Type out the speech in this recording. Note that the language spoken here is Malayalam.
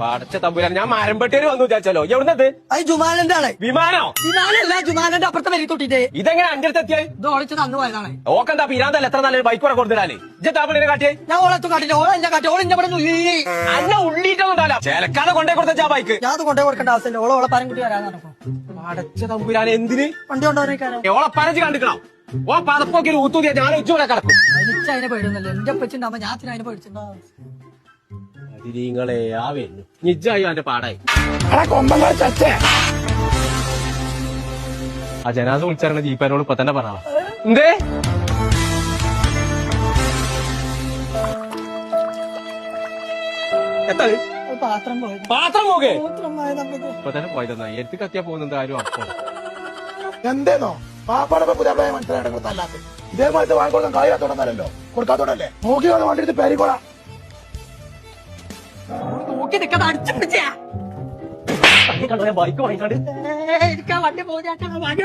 പടച്ച തമ്പുരാൻ ഞാൻ മരമ്പട്ടേര് വന്നു വിചാരിച്ചല്ലോ. എവിടുന്നത് അത് ജുമാലന്റെ ആളെ. വിമാനോ? വിമാനല്ല ജുമാലന്റെ അപ്പുറത്തെ വരി തൊട്ടിട്ട്. ഇതെങ്ങനെ എത്തിയായി ഇത് ഓളിച്ച് തന്നു പോയതാണ്. ഓക്കെന്താ പിരാന്തല്ല എത്ര നല്ലൊരു ബൈക്ക് കൂടെ കൊടുത്തിടാൽ ഇജ്ജ കാട്ടിയേ? ഞാൻ ഓളത്ത് കാട്ടില്ല. ഓളെ എന്റെ കാട്ടി. ഓളെ എന്നെ ഇവിടെ നിന്ന് ചേലക്കാതെ കൊണ്ടേ കൊടുത്ത ആ ബൈക്ക് ഞാൻ അത് കൊണ്ടേ കൊടുക്കേണ്ട ആവശ്യമില്ല. ഓളെ ഓളെ പാരം കുട്ടി വരാൻ പടച്ച തമ്പുരാൻ എന്തിന്? വണ്ടി കൊണ്ടുവരാൻ ഓളെ പരച്ച് കണ്ടിക്കണം? ഓ പതപ്പൊക്കെ ഊത്തൂതിയാ. ഞാൻ ഉച്ചൂടെ കിടക്കും. എനിക്ക് അതിനെ പേടുന്നില്ല എന്റെ പച്ചുണ്ടാവുമ്പോ ഞാൻ അതിനെ അതിനെ പേടിച്ചിട്ടുണ്ടാവും. നിങ്ങളെ ആ വരുന്നു. നിജായി അവന്റെ പാടായി. ആ ജനാസ വിളിച്ചാരണ ജീപ്പാനോട് ഇപ്പൊ തന്നെ പറഞ്ഞ എന്തേ? എത്താ പാത്രം പോയത്. പാത്രം പോകെ? ഇപ്പൊ തന്നെ പോയതെന്നാ. എടുത്ത് കത്തിയാ പോകുന്നുണ്ട് ആരും അപ്പൊ എന്തേന്നോ? പാപ്പാടെ പുതിയ മനസ്സിലായിട്ട് കൊടുത്തല്ലാത്ത ഇതേപോലത്തെ വാങ്ങിക്കൊടുക്കാൻ കഴിയാത്തോടന്നല്ലോ കൊടുക്കാത്തോടല്ലേ? നോക്കി വന്ന് വണ്ടി എടുത്ത് പേരിക്കോളാം നോക്കി നിൽക്കാതെ അടിച്ചു പിടിച്ചാ. ബൈക്ക് വാങ്ങിക്കാണ്ട്. എനിക്ക് വണ്ടി പോകാൻ വണ്ടി